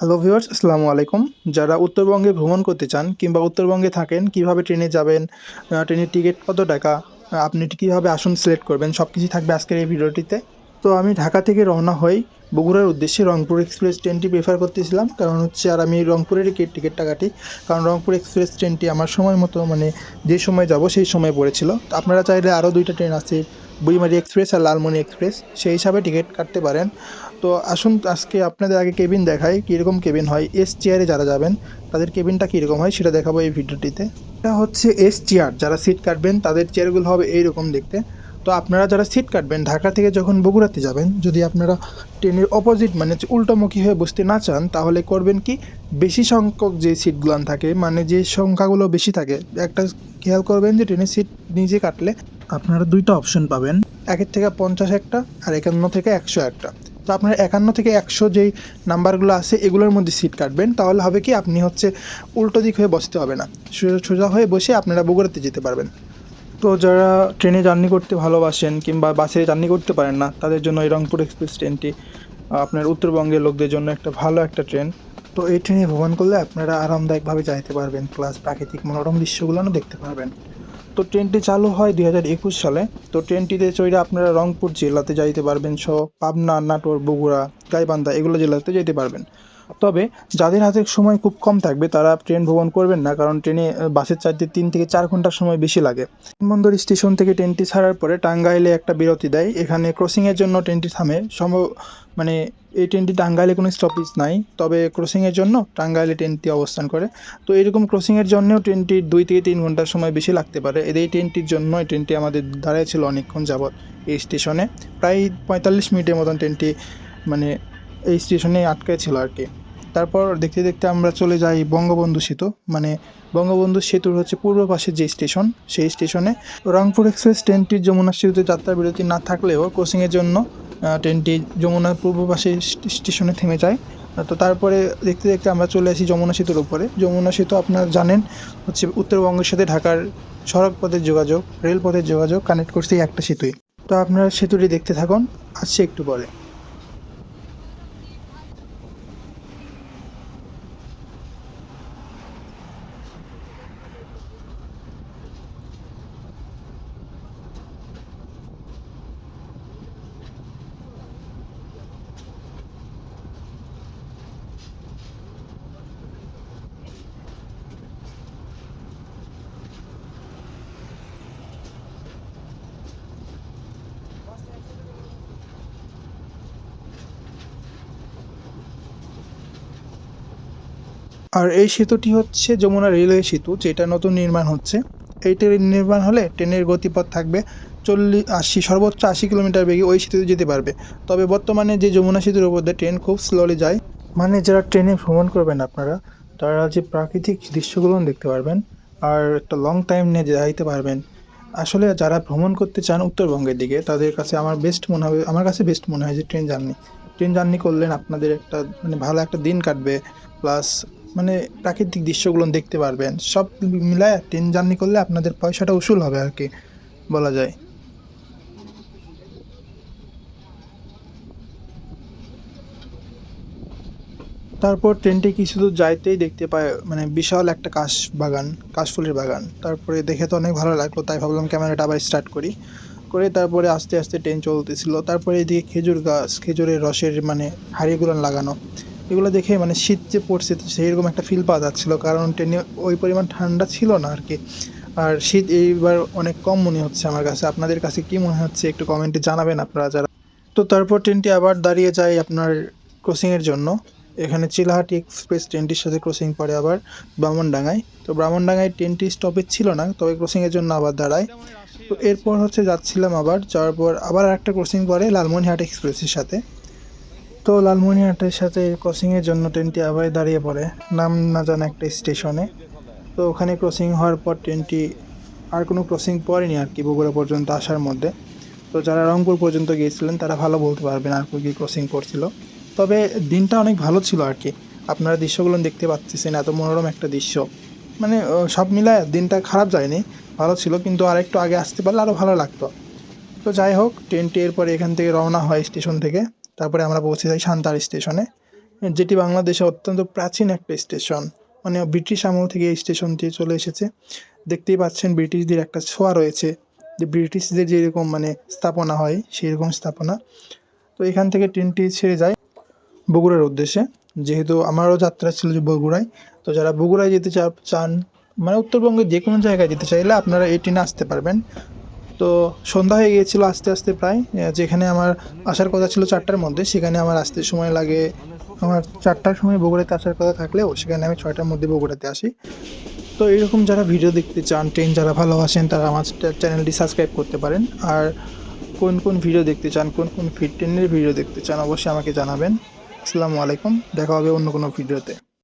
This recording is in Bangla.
হ্যালো ভিউয়ার্স, আসসালামু আলাইকুম। যারা উত্তরবঙ্গে ভ্রমণ করতে চান কিংবা উত্তরবঙ্গে থাকেন, কীভাবে ট্রেনে যাবেন ট্রেনের টিকিট কত টাকা আপনি কীভাবে আসন সিলেক্ট করবেন সব কিছুই থাকবে আজকের এই ভিডিওটিতে। তো আমি ঢাকা থেকে রওনা হই বগুড়ার উদ্দেশ্যে রংপুর এক্সপ্রেস ট্রেনটি প্রেফার করতেছিলাম, কারণ হচ্ছে আর আমি রংপুরের টিকিট টিকিটটা কাটি। কারণ রংপুর এক্সপ্রেস ট্রেনটি আমার সময় মতো মানে যে সময় যাব সেই সময় পড়েছিল। আপনারা চাইলে আরও দুইটা ট্রেন আছে বুড়িমারি এক্সপ্রেস আর লালমনি এক্সপ্রেস, সেই হিসাবে টিকিট কাটতে পারেন। তো আসুন, আজকে আপনাদের আগে কেবিন দেখাই, কীরকম কেবিন হয়। এস চেয়ারে যারা যাবেন, তাদের কেবিনটা কীরকম হয় সেটা দেখাবো এই ভিডিওটিতে। এটা হচ্ছে এস চেয়ার যারা সিট কাটবেন, তাদের চেয়ারগুলো হবে এইরকম দেখতে। তো আপনারা যারা সিট কাটবেন, ঢাকা থেকে যখন বগুড়াতে যাবেন, যদি আপনারা ট্রেনের অপোজিট মানে উল্টোমুখী হয়ে বসতে না চান, তাহলে করবেন কি, বেশি সংখ্যক যে সিটগুলো থাকে মানে যে সংখ্যাগুলো বেশি থাকে, একটা খেয়াল করবেন যে ট্রেনের সিট নিজে কাটলে আপনারা দুইটা অপশন পাবেন। একের থেকে পঞ্চাশ একটা আর একান্ন থেকে একশো একটা। তো আপনার একান্ন থেকে একশো যেই নাম্বারগুলো আছে, এগুলোর মধ্যে সিট কাটবেন। তাহলে হবে কি, আপনি হচ্ছে উল্টো দিক হয়ে বসতে হবে না। সোজা- সোজা হয়ে বসে আপনারা বগুড়াতে যেতে পারবেন। তো যারা ট্রেনে জার্নি করতে ভালোবাসেন কিংবা বাসে জার্নি করতে পারেন না, তাদের জন্য এই রংপুর এক্সপ্রেস ট্রেনটি আপনার উত্তরবঙ্গের লোকদের জন্য একটা ভালো একটা ট্রেন। তো এই ট্রেনে ভ্রমণ করলে আপনারা আরামদায়কভাবে যাইতে পারবেন প্লাস প্রাকৃতিক মনোরম দৃশ্যগুলোও দেখতে পারবেন। তো ট্রেনটি চালু হয় দুই হাজার একুশ সালে। তো ট্রেনটিতে চড়ে আপনারা রংপুর জেলাতে যাইতে পারবেন, সহ পাবনা, নাটোর, বগুড়া, গাইবান্ধা এগুলো জেলাতে যেতে পারবেন। তবে যাদের হাতে সময় খুব কম থাকবে, তারা ট্রেন ভ্রমণ করবেন না, কারণ ট্রেনে বাসের চাইতে তিন থেকে চার ঘণ্টার সময় বেশি লাগে। বন্দর স্টেশন থেকে ট্রেনটি ছাড়ার পরে টাঙ্গাইলে একটা বিরতি দেয়। এখানে ক্রসিংয়ের জন্য ট্রেনটি থামে। সম্ভব মানে এই ট্রেনটি টাঙ্গাইলে কোনো স্টপেজ নাই, তবে ক্রসিংয়ের জন্য টাঙ্গাইলে ট্রেনটি অবস্থান করে। তো এরকম ক্রসিংয়ের জন্যও ট্রেনটির দুই থেকে তিন ঘণ্টার সময় বেশি লাগতে পারে। এদের এই ট্রেনটির জন্য এই ট্রেনটি আমাদের দাঁড়িয়েছিল অনেকক্ষণ যাবৎ এই স্টেশনে। প্রায় পঁয়তাল্লিশ মিনিটের মতন ট্রেনটি মানে এই স্টেশনে আটকে ছিল আর কি। তারপর দেখতে দেখতে আমরা চলে যাই বঙ্গবন্ধু সেতু। মানে বঙ্গবন্ধু সেতুর হচ্ছে পূর্ব পাশে যে স্টেশন, সেই স্টেশনে রংপুর এক্সপ্রেস ট্রেনটির যমুনা সেতুতে যাত্রা বিরতি না থাকলেও ক্রসিংয়ের জন্য ট্রেনটি যমুনার পূর্ব পাশে স্টেশনে থেমে যায়। তো তারপরে দেখতে দেখতে আমরা চলে আসি যমুনা সেতুর উপরে। যমুনা সেতু আপনারা জানেন হচ্ছে উত্তরবঙ্গের সাথে ঢাকার সড়ক পথের যোগাযোগ, রেলপথের যোগাযোগ কানেক্ট করছে একটা সেতুই। তো আপনারা সেতুটি দেখতে থাকুন, আসছে একটু পরে। আর এই সেতুটি হচ্ছে যমুনা রেলওয়ে সেতু, যেটা নতুন নির্মাণ হচ্ছে। এই ট্রেন নির্মাণ হলে ট্রেনের গতিপথ থাকবে চল্লিশ আশি, সর্বোচ্চ আশি কিলোমিটার বেগে ওই সেতুতে যেতে পারবে। তবে বর্তমানে যে যমুনা সেতুর উপর দিয়ে ট্রেন খুব স্লোলি যায় মানে যারা ট্রেনে ভ্রমণ করবেন আপনারা, তারা যে প্রাকৃতিক দৃশ্যগুলো দেখতে পারবেন আর একটা লং টাইম নিয়ে যাইতে পারবেন। আসলে যারা ভ্রমণ করতে চান উত্তরবঙ্গের দিকে, তাদের কাছে আমার বেস্ট মনে হবে, আমার কাছে বেস্ট মনে হয় যে ট্রেন জার্নি। ট্রেন জার্নি করলেন আপনাদের একটা মানে ভালো একটা দিন কাটবে প্লাস মানে প্রাকৃতিক দৃশ্যগুলো দেখতে পারবেন। সব মিলায় ট্রেন জার্নি করলে আপনাদের পয়সাটা উসুল হবে আর কি, বলা যায়। তারপর ট্রেনটি কিছু দূর যাইতেই দেখতে পায় মানে বিশাল একটা কাশ বাগান কাশফুলের বাগান। তারপরে দেখে তো অনেক ভালো লাগল, তাই ভাবলাম ক্যামেরাটা আবার স্টার্ট করি। করে তারপরে আস্তে আস্তে ট্রেন চলতেছিল। তারপরে এদিকে খেজুর গাছ, খেজুরের রসের মানে হাড়িগুলো লাগানো। এগুলো দেখে মানে শীত যে পড়ছে সেইরকম একটা ফিল পাওয়া যাচ্ছিল। কারণ ট্রেনে ওই পরিমাণ ঠান্ডা ছিল না আর কি আর শীত এইবার অনেক কম মনে হচ্ছে আমার কাছে। আপনাদের কাছে কি মনে হচ্ছে একটু কমেন্টে জানাবেন আপনারা যারা। তো তারপর ট্রেনটি আবার দাঁড়িয়ে যায় আপনার ক্রসিংয়ের জন্য। এখানে চিলাহাটি এক্সপ্রেস ট্রেনটির সাথে ক্রসিং পড়ে আবার ব্রাহ্মণডাঙ্গায়। তো ব্রাহ্মণডাঙ্গায় ট্রেনটি স্টপেজ ছিল না, তবে ক্রসিংয়ের জন্য আবার দাঁড়ায়। তো এরপর হচ্ছে যাচ্ছিলাম আবার, যাওয়ার পর আবার একটা ক্রসিং পড়ে লালমনিহাট এক্সপ্রেসের সাথে। তো লালমনিহাটের সাথে ক্রসিংয়ের জন্য ট্রেনটি আবার দাঁড়িয়ে পড়ে। নাম না জানা একটা স্টেশনে তো ওখানে ক্রসিং হওয়ার পর ট্রেনটি আর কোনো ক্রসিং পড়েনি আর কি, বগুড়া পর্যন্ত আসার মধ্যে। তো যারা রংপুর পর্যন্ত গিয়েছিলেন, তারা ভালো বলতে পারবেন আর কি ক্রসিং করছিল তবে দিনটা অনেক ভালো ছিল আর কি। আপনারা দৃশ্যগুলো দেখতে পাচ্ছেন, এত মনোরম একটা দৃশ্য। মানে সব মিলায় দিনটা খারাপ যায়নি, ভালো ছিল, কিন্তু আর একটু আগে আসতে পারলে আরও ভালো লাগতো। তো যাই হোক ট্রেনটি এরপরে এখান থেকে রওনা হয় স্টেশন থেকে। তারপরে আমরা পৌঁছে যাই সান্তার স্টেশনে, যেটি বাংলাদেশে অত্যন্ত প্রাচীন একটা স্টেশন। মানে ব্রিটিশ আমল থেকে এই স্টেশনটি চলে এসেছে। দেখতেই পাচ্ছেন ব্রিটিশদের একটা ছোঁয়া রয়েছে। যে ব্রিটিশদের যেরকম মানে স্থাপনা হয় সেই রকম স্থাপনা। তো এখান থেকে ট্রেনটি ছেড়ে যায় বগুড়ার উদ্দেশ্যে। যেহেতু আমারও যাত্রা ছিল যে বগুড়ায়, তো যারা বগুড়ায় যেতে চান মানে উত্তরবঙ্গের যে কোনো জায়গায় যেতে চাইলে আপনারা এই ট্রেনে আসতে পারবেন। তো সন্ধ্যা হয়ে গিয়েছিল আস্তে আস্তে প্রায় যেখানে আমার আসার কথা ছিল চারটার মধ্যে, সেখানে আমার আসতে সময় লাগে, আমার চারটার সময় বগুড়াতে আসার কথা থাকলেও সেখানে আমি ছয়টার মধ্যে বগুড়াতে আসি। তো এরকম যারা ভিডিও দেখতে চান, ট্রেন যারা ভালোবাসেন, তারা আমার চ্যানেলটি সাবস্ক্রাইব করতে পারেন। আর কোন কোন ভিডিও দেখতে চান, কোন কোন ফিট ট্রেনের ভিডিও দেখতে চান, অবশ্যই আমাকে জানাবেন। আসসালামু আলাইকুম, দেখা হবে অন্য কোনো ভিডিওতে।